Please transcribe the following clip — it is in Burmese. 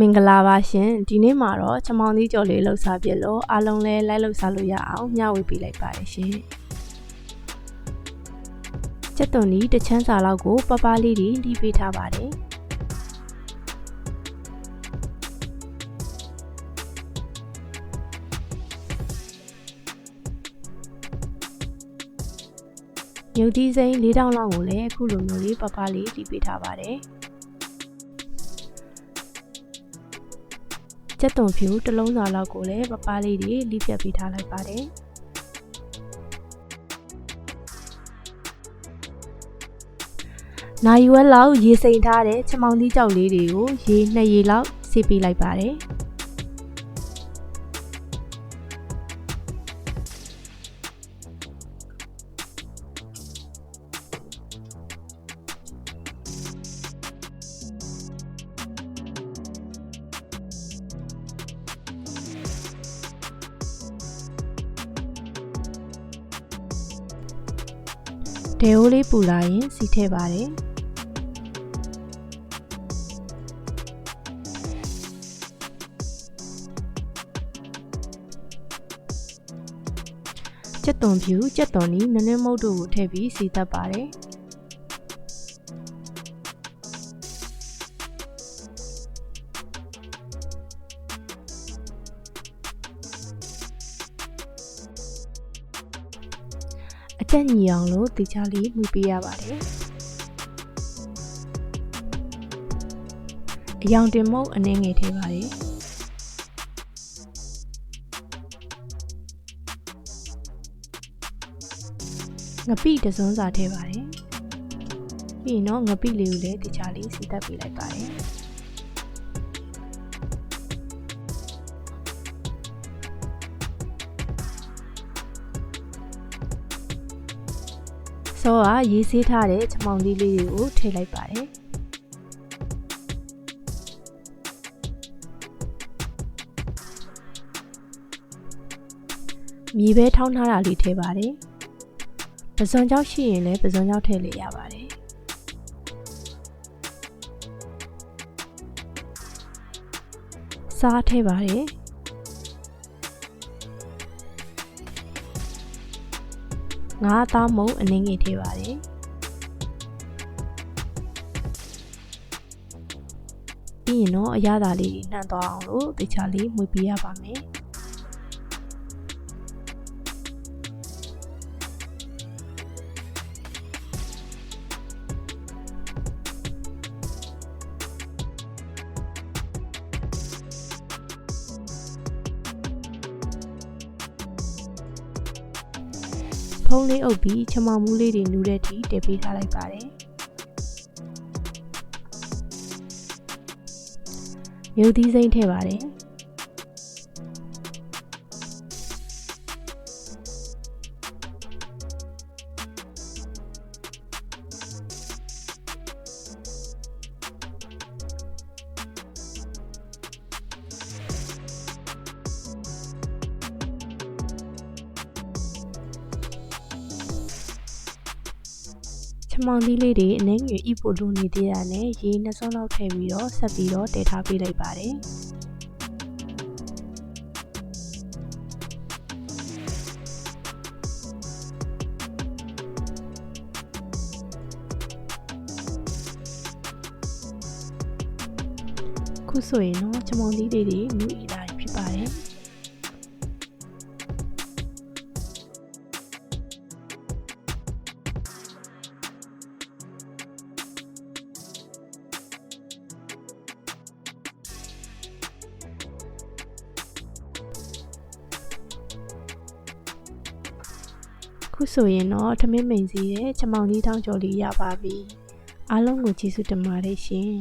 မင်္ဂလာပါရှင်ဒီနေ့မှာတော့ချမောင်သီးကြော်လေးလှုပ်ရှားပြလို့အားလုံးလည်းလိုက်လှုပ်ရှားလို့ရအောင်မျှဝေပေးလိုက်ပါတယ်ရှင်ကျက်သွန်ဒီတစ်ချမ်းစာလောက်ကိုပပလေးတွေလှီးပေးထားပါတယ်မြုပ်သီးစိမ်း၄တောင်လောက်ကိုလည်းအခုလိုမျိုးလေးပပလေးလှီးပေးထားပါတယ် ကျက်သွန်ဖြူတစ်လုံးစာလောက်ကိုလည်းပပလေးတွေလိပြတ်ပေးထားလိုက်ပါတယ်နိုင်ရွက်လောက်ရေစိမ်ထားတဲ့ချမောင်သီးကြောက်လေးတွေကိုရေနှစ်ရေလောက်ဆေးပေးလိုက်ပါတယ် ဒေအိုးလေးပူလာရင်စီထည့်ပါတယ်ကြက်သွန်ဖြူကြက်သွန်နီနည်းနည်းမုတ်တို့ကိုထည့်ပြီးစီတတ်ပါတယ် ချက်ညီအောင်လို့တေချာလေးမှုပေးရပါတယ်အယောင်တင်မုတ်အနှင်းငယ်ထည့်ပါတယ်ငပိတစွန်းစာထည့်ပါတယ်ပြီးရင်တော့ငပိလေးကိုလည်းတေချာလေးစီတက်ပေးလိုက်ပါတယ် စောကရေးဆေးထားတဲ့ချမောင်လေးလေးတွေကိုထည့်လိုက်ပါတယ်မြေပဲထောင်းထားတာလေးထည့်ပါတယ်ပဇွန်ကြောက်ရှိရင်လည်းပဇွန်ကြောက်ထည့်လို့ရပါတယ်စားထည့်ပါတယ် ငါးသားမုံအနှင်းငယ်ထည့်ပါတယ်ပြီးရင်တော့အရသာလေးနှံ့သွားအောင်လို့တခြားလေးမှုပေးရပါမယ် ဖုံးလေးအုပ်ပြီးချမောင်မူးလေးတွေနူးတဲ့အထိတည်ပေးထားလိုက်ပါတယ်မြုပ်သီးစိမ့်ထည့်ပါတယ် မောင်သီးလေးတွေအနှင်းငယ်ဣဖို့လိုနေသေးတာနဲ့ရေနှစ်စွန်းလောက်ထည့်ပြီးတော့ဆက်ပြီးတော့တည်ထားပေးလိုက်ပါတယ်ခုဆိုရင်တော့ချမောင်သီးလေးတွေနူးဤလာဖြစ်ပါတယ် ခုဆိုရင်တော့ထမင်းမိန်စီရဲ့ချမောင်ကြီးထောင်းကျော်လေးရပါပြီအားလုံးကိုကျေးဇူးတင်ပါတယ်ရှင်